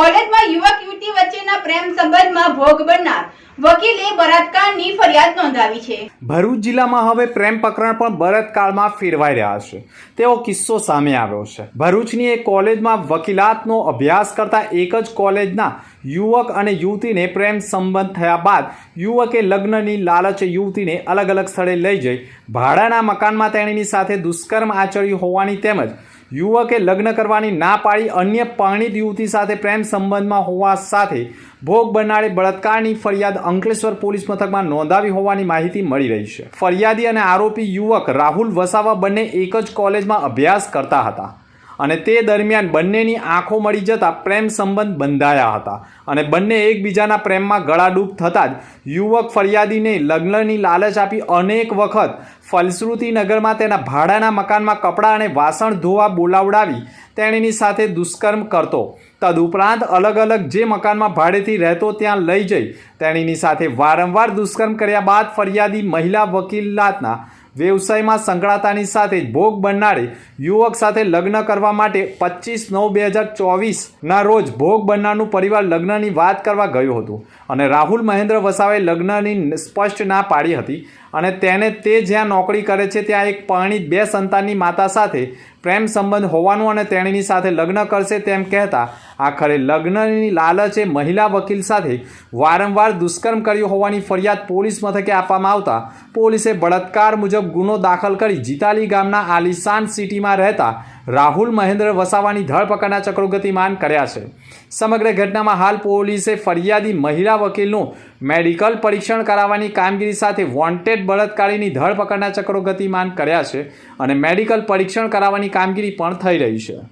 કોલેજમાં યુવક યુવતી વચ્ચેના પ્રેમ સંબંધમાં ભોગ બનનાર વકીલે બળાત્કારની ફરિયાદ નોંધાવી છે. ભરૂચ જિલ્લામાં હવે પ્રેમ પ્રકરણ પણ બળાત્કારમાં ફેરવાઈ રહ્યા છે. તેવો કિસ્સો સામે આવ્યો છે. ભરૂચની એક કોલેજમાં વકીલાતનો અભ્યાસ કરતા એક જ કોલેજના યુવક અને યુવતીને પ્રેમ સંબંધ થયા બાદ યુવકે લગ્નની લાલચે યુવતીને અલગ અલગ સ્થળે લઈ જઈ ભાડાના મકાનમાં તેણીની સાથે દુષ્કર્મ આચર્યું હોવાની તેમજ યુવકે લગ્ન કરવાની ના પાડી અન્ય પરણિત યુવતી સાથે પ્રેમ સંબંધમાં હોવા સાથે ભોગ બનાડે બળાત્કારની ફરિયાદ અંકલેશ્વર પોલીસ મથકમાં નોંધાવી હોવાની માહિતી મળી રહી છે. ફરિયાદી અને આરોપી યુવક રાહુલ વસાવા બંને એક જ કોલેજમાં અભ્યાસ કરતા હતા. અને તે દરમિયાન બંનેની આંખો મળી જતાં પ્રેમ સંબંધ બંધાયા હતા. અને બંને એકબીજાના પ્રેમમાં ગળાડૂબ થતાં જ યુવક ફરિયાદીને લગ્નની લાલચ આપી અનેક વખત ફલશ્રુતિનગરમાં તેના ભાડાના મકાનમાં કપડાં અને વાસણ ધોવા બોલાવડાવી તેણીની સાથે દુષ્કર્મ કરતો. તદુપરાંત અલગ અલગ જે મકાનમાં ભાડેથી રહેતો ત્યાં લઈ જઈ તેણીની સાથે વારંવાર દુષ્કર્મ કર્યા બાદ ફરિયાદી મહિલા વકીલાતના વ્યવસાયમાં સંકળાતાની સાથે ભોગ બનનારે યુવક સાથે લગ્ન કરવા માટે પચીસ નવ બે હજાર ચોવીસના રોજ ભોગ બનનારનું પરિવાર લગ્નની વાત કરવા ગયું હતું. અને રાહુલ મહેન્દ્ર વસાવે લગ્નની સ્પષ્ટ ના પાડી હતી અને તેને તે જ્યાં નોકરી કરે છે ત્યાં એક પરણિત બે સંતાનની માતા સાથે પ્રેમ સંબંધ હોવાનું અને તેણીની સાથે લગ્ન કરશે તેમ કહેતા આખરે લગ્નની લાલચે મહિલા વકીલ સાથે વારંવાર દુષ્કર્મ કર્યું હોવાની ફરિયાદ પોલીસ મથકે આપવામાં આવતા પોલીસે બળાત્કાર મુજબ ગુનો દાખલ કરી જીતાલી ગામના આલિશાન સિટીમાં રહેતા રાહુલ મહેન્દ્ર વસાવાની ધરપકડના ચક્રોગતિમાન કર્યા છે. સમગ્ર ઘટનામાં હાલ પોલીસે ફરિયાદી મહિલા વકીલનું મેડિકલ પરીક્ષણ કરાવવાની કામગીરી સાથે વોન્ટેડ બળાત્કારીની ધરપકડના ચક્રો ગતિમાન કર્યા છે અને મેડિકલ પરીક્ષણ કરાવવાની કામગીરી પણ થઈ રહી છે.